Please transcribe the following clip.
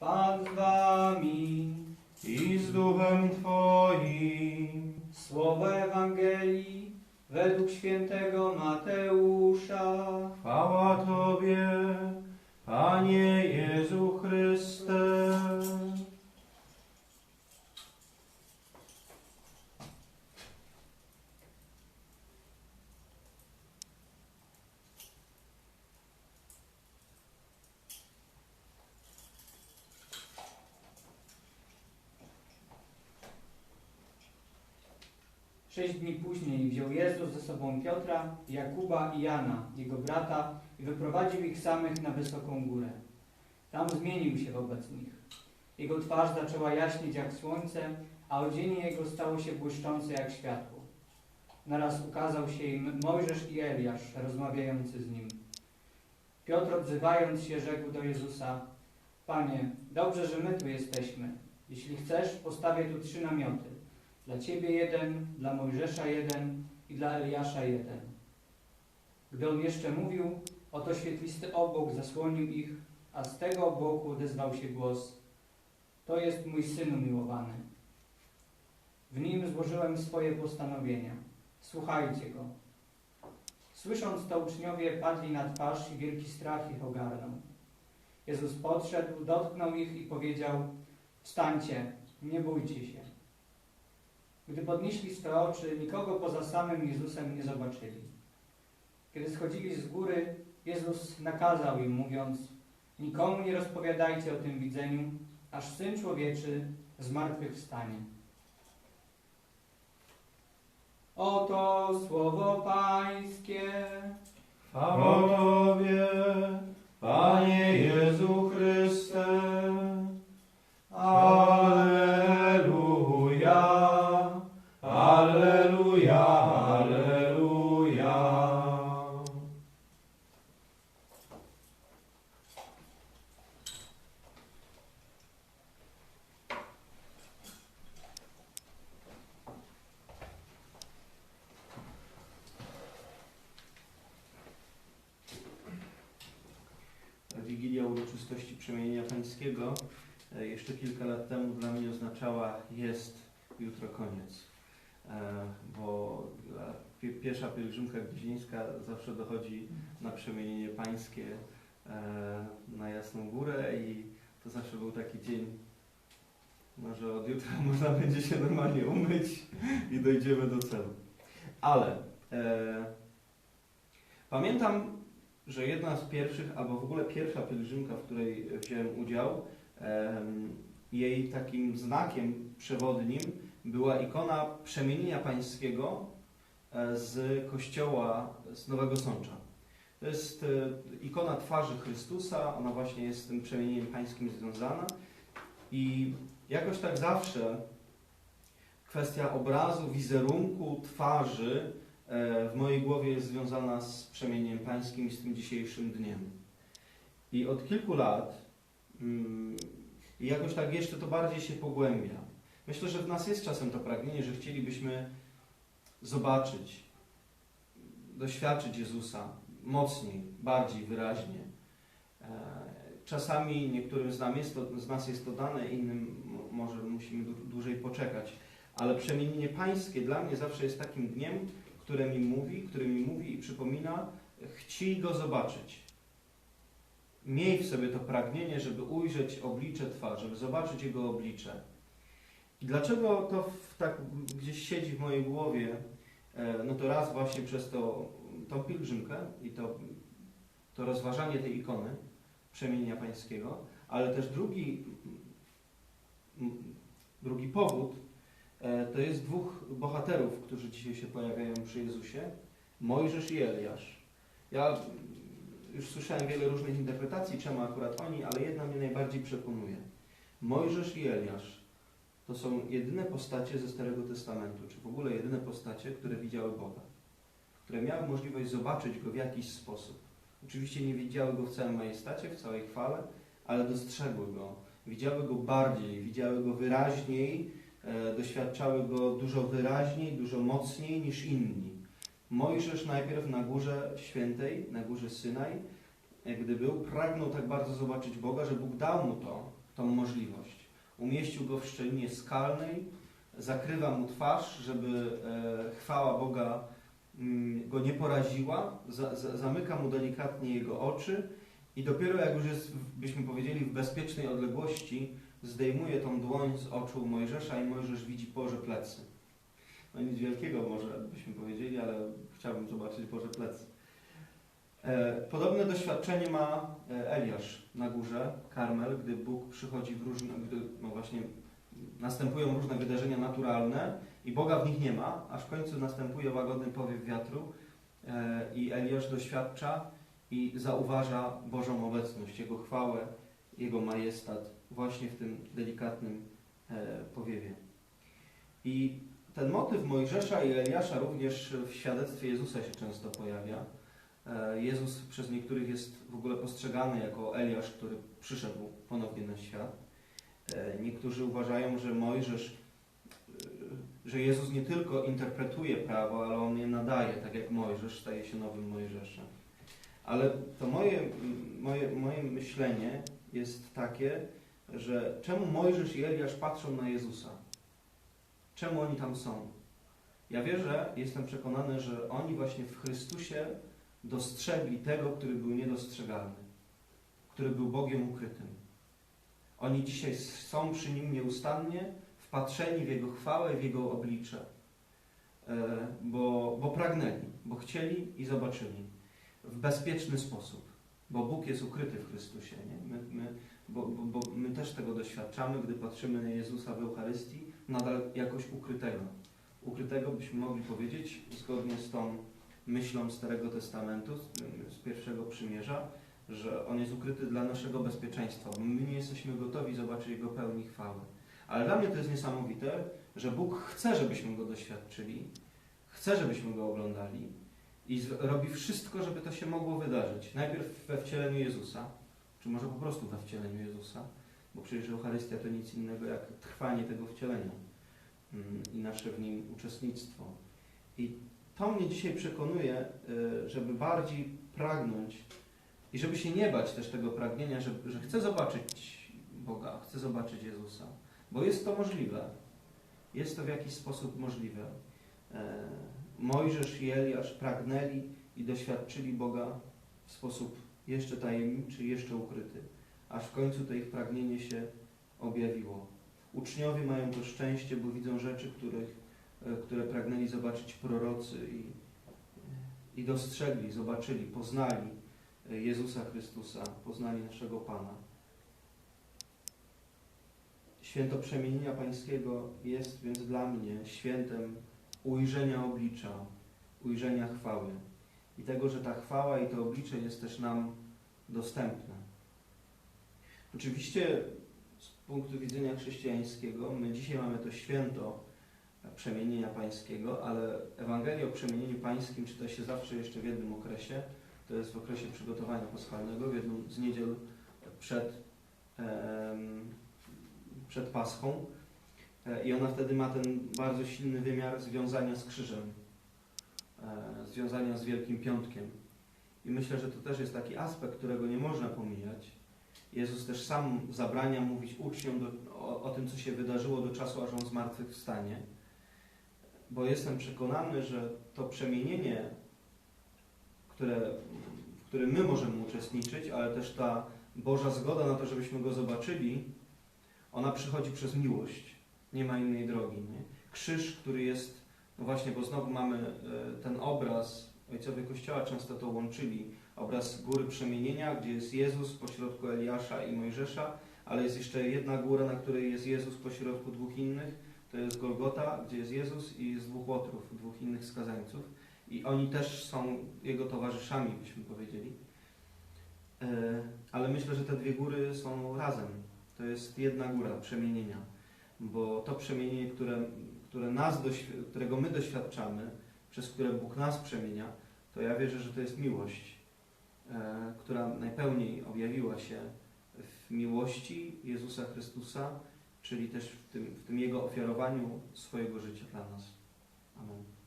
Pan z wami. i z duchem Twoim. Słowo Ewangelii według świętego Mateusza. Chwała Tobie, Panie Jezu Chryste. Sześć dni później wziął Jezus ze sobą Piotra, Jakuba i Jana, jego brata, i wyprowadził ich samych na wysoką górę. Tam zmienił się wobec nich. Jego twarz zaczęła jaśnieć jak słońce, a odzienie jego stało się błyszczące jak światło. Naraz ukazał się im Mojżesz i Eliasz, rozmawiający z nim. Piotr odzywając się rzekł do Jezusa, Panie, dobrze, że my tu jesteśmy. Jeśli chcesz, postawię tu trzy namioty. Dla Ciebie jeden, dla Mojżesza jeden i dla Eliasza jeden. Gdy on jeszcze mówił, oto świetlisty obłok zasłonił ich, a z tego obłoku odezwał się głos To jest mój Syn umiłowany. W nim złożyłem swoje postanowienia. Słuchajcie go. Słysząc to uczniowie padli na twarz i wielki strach ich ogarnął. Jezus podszedł, dotknął ich i powiedział Wstańcie, nie bójcie się. Gdy podnieśli swe oczy, nikogo poza samym Jezusem nie zobaczyli. Kiedy schodzili z góry, Jezus nakazał im, mówiąc: Nikomu nie rozpowiadajcie o tym widzeniu, aż syn człowieczy zmartwychwstanie. Oto słowo Pańskie. Chwała Tobie, Panie Jezu Chryste. Alleluja, Alleluja, Alleluja. Uroczystości przemienienia pańskiego e, jeszcze kilka lat temu dla mnie oznaczała jest jutro koniec. E, Bo pierwsza pielgrzymka gnieźnieńska zawsze dochodzi na przemienienie pańskie e, na Jasną Górę i to zawsze był taki dzień, może od jutra można będzie się normalnie umyć i dojdziemy do celu. Ale e, pamiętam że jedna z pierwszych, albo w ogóle pierwsza pielgrzymka, w której wziąłem udział, jej takim znakiem przewodnim była ikona przemienienia pańskiego e, z kościoła z Nowego Sącza. To jest e, ikona twarzy Chrystusa, ona właśnie jest z tym przemienieniem pańskim związana i jakoś tak zawsze kwestia obrazu, wizerunku, twarzy w mojej głowie jest związana z przemieniem pańskim i z tym dzisiejszym dniem. I od kilku lat mm, jakoś tak jeszcze to bardziej się pogłębia. Myślę, że w nas jest czasem to pragnienie, że chcielibyśmy zobaczyć, doświadczyć Jezusa mocniej, bardziej wyraźnie. E, Czasami niektórym z, nam jest to, z nas jest to dane, innym mo- może musimy dłu- dłużej poczekać. Ale przemienienie pańskie dla mnie zawsze jest takim dniem, które mi mówi, który mi mówi i przypomina, chciej go zobaczyć. Miej w sobie to pragnienie, żeby ujrzeć oblicze Twa, żeby zobaczyć Jego oblicze. Dlaczego to w, tak gdzieś siedzi w mojej głowie? E, No to raz właśnie przez to, tą pielgrzymkę i to, to rozważanie tej ikony przemienia pańskiego, ale też drugi, drugi powód to jest dwóch bohaterów, którzy dzisiaj się pojawiają przy Jezusie, Mojżesz i Eliasz. Ja już słyszałem wiele różnych interpretacji, czemu akurat oni, ale jedna mnie najbardziej przekonuje. Mojżesz i Eliasz to są jedyne postacie ze Starego Testamentu, czy w ogóle jedyne postacie, które widziały Boga, które miały możliwość zobaczyć Go w jakiś sposób. Oczywiście nie widziały Go w całym majestacie, w całej chwale, ale dostrzegły Go, widziały Go bardziej, widziały Go wyraźniej, e, doświadczały Go dużo wyraźniej, dużo mocniej niż inni. Mojżesz najpierw na górze świętej, na górze Synaj, e, gdy był, pragnął tak bardzo zobaczyć Boga, że Bóg dał mu to, tą możliwość. Umieścił go w szczelinie skalnej, zakrywa mu twarz, żeby e, chwała Boga mm, go nie poraziła, za, za, zamyka mu delikatnie jego oczy i dopiero jak już jest, byśmy powiedzieli, w bezpiecznej odległości, zdejmuje tą dłoń z oczu Mojżesza i Mojżesz widzi Boże plecy. No nic wielkiego może byśmy powiedzieli, ale chciałbym zobaczyć Boże plecy. E, Podobne doświadczenie ma e, Eliasz na górze Karmel, gdy Bóg przychodzi w różne, gdy no właśnie następują różne wydarzenia naturalne i Boga w nich nie ma, aż w końcu następuje łagodny powiew wiatru e, i Eliasz doświadcza i zauważa Bożą obecność, Jego chwałę, Jego majestat właśnie w tym delikatnym e, powiewie. I ten motyw Mojżesza i Eliasza również w świadectwie Jezusa się często pojawia. E, Jezus przez niektórych jest w ogóle postrzegany jako Eliasz, który przyszedł ponownie na świat. E, Niektórzy uważają, że Mojżesz, że Jezus nie tylko interpretuje prawo, ale on je nadaje, tak jak Mojżesz staje się nowym Mojżeszem. Ale to moje, moje, moje myślenie jest takie, że czemu Mojżesz i Eliasz patrzą na Jezusa? Czemu oni tam są? Ja wierzę, jestem przekonany, że oni właśnie w Chrystusie dostrzegli tego, który był niedostrzegalny, który był Bogiem ukrytym. Oni dzisiaj są przy Nim nieustannie, wpatrzeni w Jego chwałę, w Jego oblicze, E, bo, bo pragnęli, bo chcieli i zobaczyli w bezpieczny sposób, bo Bóg jest ukryty w Chrystusie. Nie? My, my, bo, bo, bo my też tego doświadczamy, gdy patrzymy na Jezusa w Eucharystii, nadal jakoś ukrytego. Ukrytego byśmy mogli powiedzieć, zgodnie z tą myślą Starego Testamentu, z, pierwszego przymierza, że On jest ukryty dla naszego bezpieczeństwa, bo my nie jesteśmy gotowi zobaczyć Jego pełni chwały. Ale dla mnie to jest niesamowite, że Bóg chce, żebyśmy Go doświadczyli, chce, żebyśmy Go oglądali i robi wszystko, żeby to się mogło wydarzyć. Najpierw we wcieleniu Jezusa, czy może po prostu we wcieleniu Jezusa, bo przecież Eucharystia to nic innego jak trwanie tego wcielenia mm, i nasze w nim uczestnictwo. I to mnie dzisiaj przekonuje, y, żeby bardziej pragnąć i żeby się nie bać też tego pragnienia, że, że chcę zobaczyć Boga, chcę zobaczyć Jezusa, bo jest to możliwe. Jest to w jakiś sposób możliwe. E, Mojżesz i Eliasz pragnęli i doświadczyli Boga w sposób jeszcze tajemniczy, jeszcze ukryty, aż w końcu to ich pragnienie się objawiło. Uczniowie mają to szczęście, bo widzą rzeczy, których, e, które pragnęli zobaczyć prorocy i, i dostrzegli, zobaczyli, poznali e, Jezusa Chrystusa, poznali naszego Pana. Święto Przemienienia Pańskiego jest więc dla mnie świętem ujrzenia oblicza, ujrzenia chwały i tego, że ta chwała i to oblicze jest też nam dostępne. Oczywiście z punktu widzenia chrześcijańskiego my dzisiaj mamy to święto przemienienia pańskiego, ale Ewangelię o przemienieniu pańskim czyta się zawsze jeszcze w jednym okresie, to jest w okresie przygotowania paschalnego, w jedną z niedziel przed, przed Paschą. E, I ona wtedy ma ten bardzo silny wymiar związania z krzyżem, związania z Wielkim Piątkiem. I myślę, że to też jest taki aspekt, którego nie można pomijać. Jezus też sam zabrania mówić uczniom do, o, o tym, co się wydarzyło do czasu, aż On zmartwychwstanie. Bo jestem przekonany, że to przemienienie, które, w którym my możemy uczestniczyć, ale też ta Boża zgoda na to, żebyśmy Go zobaczyli, ona przychodzi przez miłość. Nie ma innej drogi. Nie? Krzyż, który jest, właśnie, bo znowu mamy e, ten obraz, ojcowie Kościoła często to łączyli, obraz góry przemienienia, gdzie jest Jezus pośrodku Eliasza i Mojżesza, ale jest jeszcze jedna góra, na której jest Jezus pośrodku dwóch innych, to jest Golgota, gdzie jest Jezus i jest dwóch łotrów, dwóch innych skazańców. I oni też są Jego towarzyszami, byśmy powiedzieli. E, Ale myślę, że te dwie góry są razem. To jest jedna góra przemienienia bo to przemienienie, które, które nas którego my doświadczamy, przez które Bóg nas przemienia, to ja wierzę, że to jest miłość, e, która najpełniej objawiła się w miłości Jezusa Chrystusa, czyli też w tym, w tym Jego ofiarowaniu swojego życia dla nas. Amen.